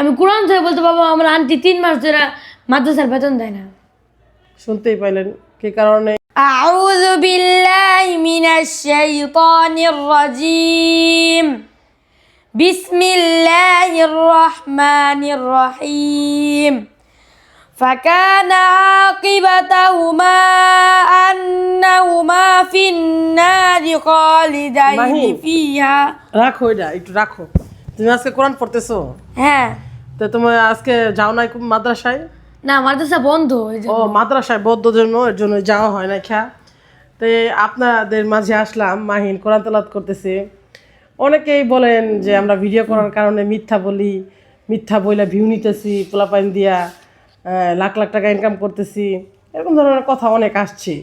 আমি কোরআন থেকে বলতে বাবা আমার আন্টি তিন মাস ধরে মাদ্রাসার বেতন দেয় না শুনতেই পাইলেন কি কারণে أعوذ بالله من الشيطان الرجيم بسم الله الرحمن الرحيم فكان عاقبتهما أنهما في النار خالدين মাহিন। فيها রাখো এটা একটু রাখো তুমি আজকে কোরআন পড়তেছো হ্যাঁ তো তুমি আজকে যাও নাই খুব মাদ্রাসায়? না মাদ্রাসা বন্ধ ও মাদ্রাসায় বদ্ধ জন্য এর জন্য যাওয়া হয় না খা তো আপনাদের মাঝে আসলাম মাহিন কোরআন তেলাত করতেছে। অনেকেই বলেন যে আমরা ভিডিও করার কারণে মিথ্যা বলি মিথ্যা বইলা ভিউ নিতেছি পোলাপাইন দিয়া লাখ লাখ টাকা ইনকাম করতেছি। এরকম ধরনের কথা অনেক আসছে।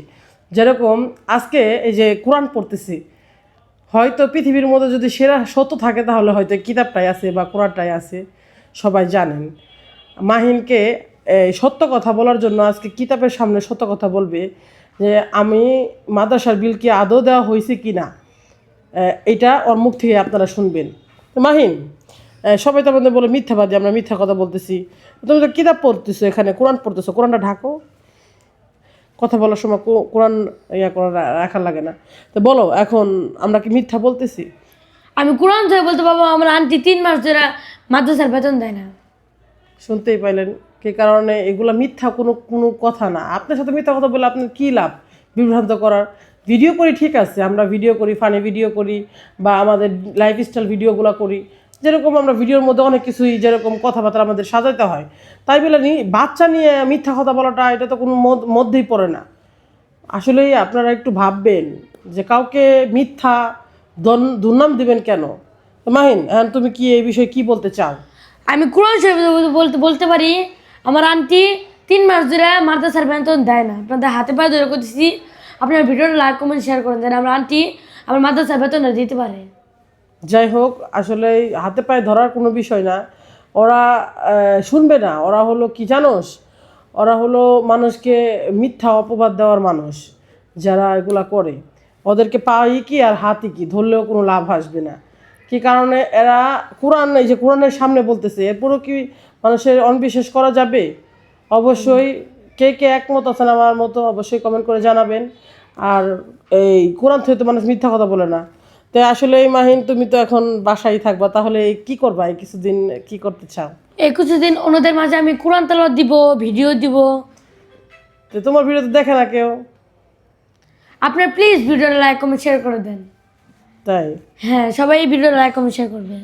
যেরকম আজকে এই যে কোরআন পড়তেছি হয়তো পৃথিবীর মধ্যে যদি সেরা সত্য থাকে তাহলে হয়তো কিতাবটাই আছে বা কোরআনটাই আছে। সবাই জানেন। মাহিনকে সত্য কথা বলার জন্য আজকে কিতাবের সামনে সত্য কথা বলবে যে, আমি মাদ্রাসার বিল কি আদৌ দেওয়া হয়েছে কি না? এটা ওর মুখ থেকে আপনারা শুনবেন। মাহিন সবাই তো আমাদের বলে মিথ্যাবাদী, আমরা মিথ্যা কথা বলতেছি। তুমি তো কিতাব পড়তেছো এখানে, কোরআন পড়তেছো, কোরআনটা ঢাকো। কথা বলার সময় কোরআন ইয়া করা রা- রাখা লাগে না। তো বলো, এখন আমরা কি মিথ্যা বলতেছি? আমি কোরআন থেকে বলতে পারব, আমার আন্টি তিন মাস ধরে মাদ্রাসার বেতন দেয় না। শুনতেই পাইলেন কি কারণে এগুলো মিথ্যা কোনো কোনো কথা না। আপনার সাথে মিথ্যা কথা বলে আপনার কী লাভ? বিভ্রান্ত করার। ভিডিও করি ঠিক আছে, আমরা ভিডিও করি ফানি ভিডিও করি, বা আমাদের লাইফস্টাইল ভিডিওগুলো করি। যেরকম আমরা ভিডিওর মধ্যে অনেক কিছুই যেরকম কথাবার্তা আমাদের সাজাতে হয়। তাই বলে নি, বাচ্চা নিয়ে মিথ্যা কথা বলাটা, এটা তো কোনো মধ্যেই পড়ে না। আসলেই আপনারা একটু ভাববেন যে কাউকে মিথ্যা দুর্নাম দিবেন কেন? মাহিন হ্যাঁ তুমি কি এই বিষয়ে কি বলতে চাও? আমি কোরআন শরীফ বলতে বলতে পারি আমার আন্টি তিন মাস ধরে মাদ্রাসার বেতন দেয় না। আপনাদের হাতে পায়ে ধরে করতেছি। আপনার ভিডিওটা লাইক কমেন্ট শেয়ার করেন। যেন আমার আন্টি আমার মাদ্রাসার বেতনটা দিতে পারে। যাই হোক আসলে হাতে পায়ে ধরার কোনো বিষয় না। ওরা শুনবে না। ওরা হলো কি জানোস? ওরা হলো মানুষকে মিথ্যা অপবাদ দেওয়ার মানুষ যারা এগুলা করে। ওদেরকে পাই কি আর হাতি কি? ধরলেও কোনো লাভ আসবে না। কি কারণে? এরা কোরআন এই যে কোরআনের সামনে বলতেছে এরপরও কি মানুষের অনবিশ্বাস করা যাবে? অবশ্যই কে কে একমত আছেন আমার মতো অবশ্যই কমেন্ট করে জানাবেন। আর এই কোরআন থেকে তো মানুষ মিথ্যা কথা বলে না। তো আসলে এই মাহিন তুমি তো এখন বাসায় থাকবা তাহলে কি করবা? এই কিছুদিন কি করতে চাও? একুশে দিন ওনাদের মাঝে আমি কোরআন তালাওয়াত দিব ভিডিও দিব। তো তোমার ভিডিও তো দেখে না কেউ। আপনার প্লিজ ভিডিওটা লাইক কমেন্ট শেয়ার করে দেন। তাই? হ্যাঁ সবাই এই ভিডিওটা লাইক কমেন্ট শেয়ার করবে।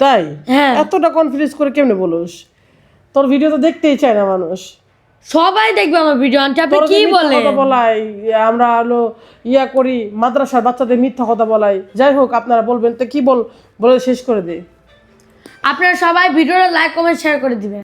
তাই? হ্যাঁ। এতটা কনফিডেন্স করে কেমনে বলোস? তোর ভিডিও তো দেখতেই চায় না মানুষ। সবাই দেখবে আমার ভিডিও আন্টি আপনি কি বলেন? কথা বলাই আমরা হলো ইয়া করি মাদ্রাসার বাচ্চাদের মিথ্যা কথা বলাই। যাই হোক আপনারা বলবেন তো কি বল বলে শেষ করে দে। আপনারা সবাই ভিডিওটা লাইক কমেন্ট শেয়ার করে দিবেন।